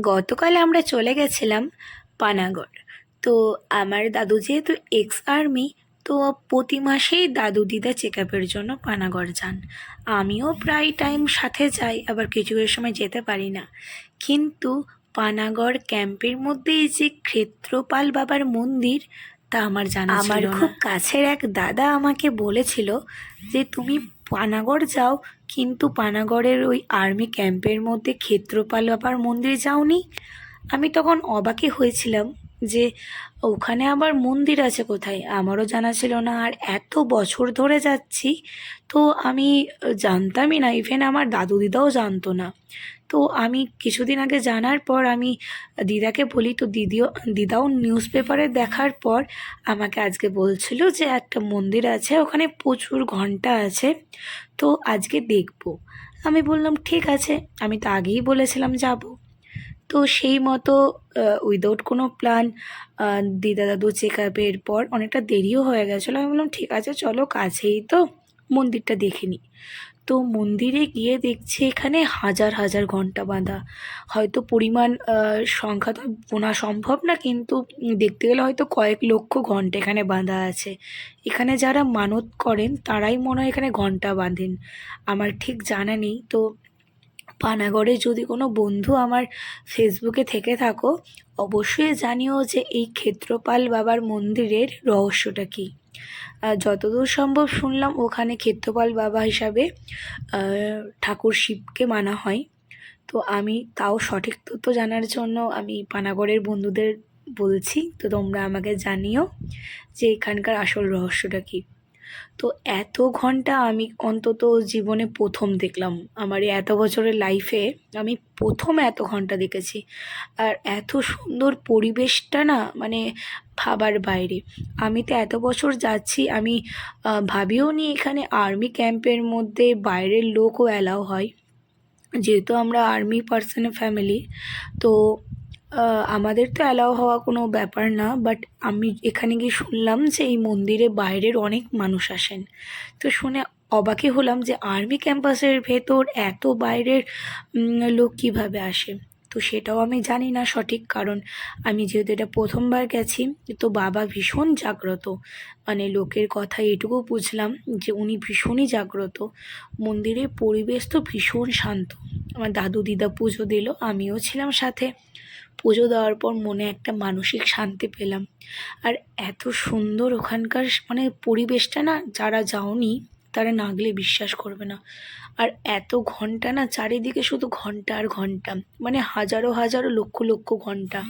গতকাল আমরা চলে গেছিলাম পানাগড়। তো আমার দাদু যেহেতু এক্স আর্মি তো প্রতি মাসেই দাদু দিদা চেক আপের জন্য পানাগড় যান। আমিও প্রায় টাইম সাথে যাই আবার কিছু কিছু সময় যেতে পারি না। কিন্তু পানাগড় ক্যাম্পের মধ্যে এই যে ক্ষেত্রপাল বাবার মন্দির তা আমার জানা আমার খুব কাছের এক দাদা আমাকে বলেছিল যে তুমি পানাগড় যাও, কিন্তু পানাগড়ের ওই আর্মি ক্যাম্পের মধ্যে ক্ষেত্রপাল বাবার মন্দিরে যাওনি? আমি তখন অবাকই হয়েছিলাম যে ওখানে আবার মন্দির আছে কোথায়? আমারও জানা ছিল না, আর এত বছর ধরে যাচ্ছি, তো আমি জানতামই না ইভেন আমার দাদু দিদাও জানতো না। তো আমি কিছুদিন আগে জানার পর আমি দিদাকে বলি, তো দিদিও, দিদাও নিউজ পেপারে দেখার পর আমাকে আজকে বলছিল যে একটা মন্দির আছে, ওখানে প্রচুর ঘণ্টা আছে, তো আজকে দেখব। আমি বললাম, ঠিক আছে। আমি তো আগেই বলেছিলাম যাব। তো সেই মতো উইদাউট কোনো প্ল্যান দিদা দাদু চেক আপের পর অনেকটা দেরিও হয়ে গেছিল। আমি বললাম, ঠিক আছে, চলো কাছেই তো মন্দিরটা দেখে নিই তো মন্দিরে গিয়ে দেখছে এখানে হাজার হাজার ঘণ্টা বাঁধা। হয়তো পরিমাণ সংখ্যা তো বোনা সম্ভব না, কিন্তু দেখতে গেলে হয়তো কয়েক লক্ষ ঘণ্টা এখানে বাঁধা আছে। এখানে যারা মানত করেন, তারাই মনে হয় এখানে ঘণ্টা বাঁধেন। আমার ঠিক জানা নেই। তো পানাগড়ে যদি কোনো বন্ধু আমার ফেসবুকে থেকে থাকো, অবশ্যই জানিও যে এই ক্ষেত্রপাল বাবার মন্দিরের রহস্যটা কী। যতদূর সম্ভব শুনলাম ওখানে ক্ষেত্রপাল বাবা হিসাবে ঠাকুর শিবকে মানা হয়। তো আমি তাও সঠিক তথ্য জানার জন্য আমি পানাগড়ের বন্ধুদের বলছি, তো তোমরা আমাকে জানিও যে এখানকার আসল রহস্যটা কী। তো এত ঘণ্টা আমি অন্তত জীবনে প্রথম দেখলাম। আমার এত বছরের লাইফে আমি প্রথম এত ঘণ্টা দেখেছি। আর এত সুন্দর পরিবেশটা না মানে ভাবার বাইরে। আমি তো এত বছর যাচ্ছি, আমি ভাবিও নি এখানে আর্মি ক্যাম্পের মধ্যে বাইরের লোকও অ্যালাও হয়। যেহেতু আমরা আর্মি পার্সনের ফ্যামিলি তো আমাদের তো অ্যালাউ হওয়া কোনো ব্যাপার না বাট আমি এখানে গিয়ে শুনলাম যে এই মন্দিরে বাইরের অনেক মানুষ আসেন। তো শুনে অবাকই হলাম যে আর্মি ক্যাম্পাসের ভেতর এত বাইরের লোক কীভাবে আসে? তো সেটাও আমি জানি না সঠিক, কারণ আমি যেহেতু এটা প্রথমবার গেছি, তো বাবা ভীষণ জাগ্রত। মানে লোকের কথা এটুকু বুঝলাম যে উনি ভীষণই জাগ্রত। মন্দিরের পরিবেশ তো ভীষণ শান্ত। আমার দাদু দিদা পুজো দিল, আমিও ছিলাম সাথে। পুজো দেওয়ার পর মনে একটা মানসিক শান্তি পেলাম। আর এত সুন্দর ওখানকার মানে পরিবেশটা না, যারা যাওনি তারা না গেলে বিশ্বাস করবে না। আর এত ঘণ্টা না, চারিদিকে শুধু ঘণ্টা আর ঘণ্টা। মানে হাজারো হাজারো লক্ষ লক্ষ ঘণ্টা।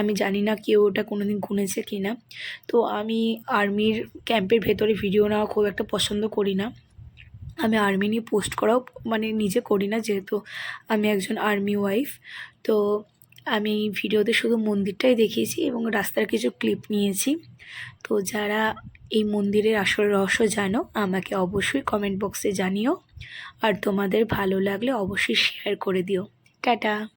আমি জানি না কেউ ওটা কোনোদিন গুনেছে কি না তো আমি আর্মির ক্যাম্পের ভেতরে ভিডিও নেওয়া খুব একটা পছন্দ করি না। আমি আর্মি নিয়ে পোস্ট করাও মানে নিজে করি না, যেহেতু আমি একজন আর্মি ওয়াইফ। তো আমি ভিডিওতে শুধু মন্দিরটাই দেখিয়েছি এবং রাস্তার কিছু ক্লিপ নিয়েছি। তো যারা এই মন্দিরের আসল রহস্য জানো? আমাকে অবশ্যই কমেন্ট বক্সে জানিও। আর তোমাদের ভালো লাগলে অবশ্যই শেয়ার করে দিও। টাটা।